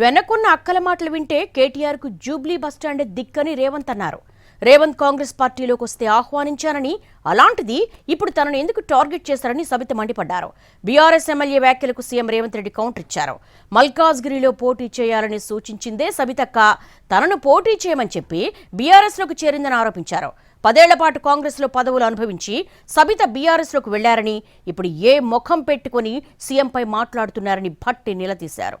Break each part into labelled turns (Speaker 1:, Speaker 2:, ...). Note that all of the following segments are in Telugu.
Speaker 1: వెనకున్న అక్కల మాటలు వింటే కేటీఆర్కు జూబ్లీ బస్టాండ్ దిక్కని రేవంత్ అన్నారు. రేవంత్ కాంగ్రెస్ పార్టీలోకి వస్తే ఆహ్వానించానని అలాంటిది ఇప్పుడు తనను ఎందుకు టార్గెట్ చేశారని సబిత మండిపడ్డారు. బీఆర్ఎస్ ఎమ్మెల్యే వ్యాఖ్యలకు సీఎం రేవంత్ రెడ్డి కౌంటర్ ఇచ్చారు. మల్కాజ్గిరిలో పోటీ చేయాలని సూచించిందే సబితక్క. తనను పోటీ చేయమని చెప్పి బీఆర్ఎస్లోకి చేరిందని ఆరోపించారు. పదేళ్ళ పాటు కాంగ్రెస్లో పదవులు అనుభవించి సబిత బీఆర్ఎస్లోకి వెళ్ళారని ఇప్పుడు ఏ ముఖం పెట్టుకుని సీఎంపై మాట్లాడుతున్నారని భట్టి నిలదీశారు.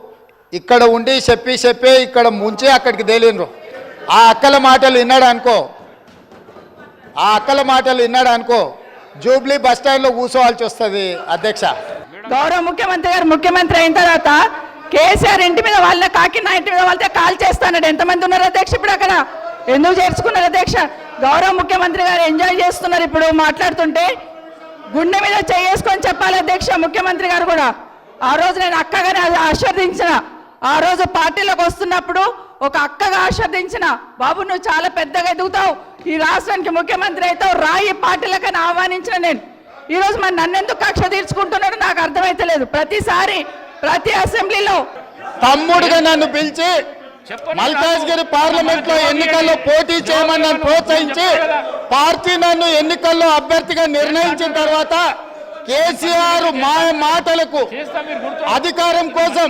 Speaker 2: ఇక్కడ ఉండి చెప్పి చెప్పి ఇక్కడ ముంచి అక్కడికి తేలినరు ఆ అక్కల మాటలు విన్నాడు అనుకో. ఆ అక్కల మాటలు విన్నాడు అనుకో. జూబ్లీ బస్ స్టాండ్లో కూర్చోవాల్సి వస్తుంది అధ్యక్ష.
Speaker 3: గౌరవ ముఖ్యమంత్రి గారు ముఖ్యమంత్రి అయిన తర్వాత కేసీఆర్ ఇంటి మీద వాళ్ళ కాకినా ఇంటి మీద వాళ్ళతో కాల్ చేస్తాడు ఎంతమంది ఉన్నారు అధ్యక్ష ఇప్పుడు అక్కడ? ఎందుకు చేర్చుకున్నారు అధ్యక్ష? గౌరవ ముఖ్యమంత్రి గారు ఎంజాయ్ చేస్తున్నారు ఇప్పుడు మాట్లాడుతుంటే. గుండె మీద చేసుకొని చెప్పాలి అధ్యక్ష ముఖ్యమంత్రి గారు కూడా. ఆ రోజు నేను అక్కగానే ఆశీర్వదించిన ఆ రోజు పార్టీలోకి వస్తున్నప్పుడు ఒక అక్కగా ఆశీర్వదించిన బాబు నువ్వు చాలా పెద్దగా ఎదుగుతావు. ఈ రాష్ట్రానికి ముఖ్యమంత్రి అవుతావు. రాయి పార్టీలకని ఆహ్వానించిన నేను. ఈ రోజు మరి నన్ను ఎందుకు కక్ష తీర్చుకుంటున్నాడో నాకు అర్థమైతలేదు ప్రతిసారి ప్రతి అసెంబ్లీలో
Speaker 2: తమ్ముడుగా నన్ను పిలిచి మల్కాజ్గిరి పార్లమెంట్లో ఎన్నికల్లో పోటీ చేయమని నన్ను ప్రోత్సహించి పార్టీ నన్ను ఎన్నికల్లో అభ్యర్థిగా నిర్ణయించిన తర్వాత కేసీఆర్ మా మాటలకు అధికారం కోసం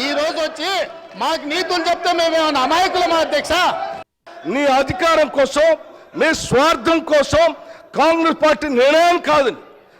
Speaker 2: ఈ రోజు వచ్చి మాకు నీతులు చెప్తే మేమేమన్నా అమాయకులమా అధ్యక్ష?
Speaker 4: నీ అధికారం కోసం నీ స్వార్థం కోసం కాంగ్రెస్ పార్టీ నిర్ణయం కాదు.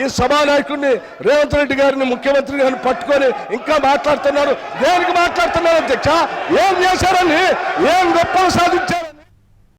Speaker 4: ఈ సభానాయకుడిని రేవంత్ రెడ్డి గారిని ముఖ్యమంత్రి గారిని పట్టుకొని ఇంకా మాట్లాడుతున్నారు. దేనికి మాట్లాడుతున్నారు అధ్యక్ష? ఏం చేశారని? ఏం గొప్పలు సాధించారు?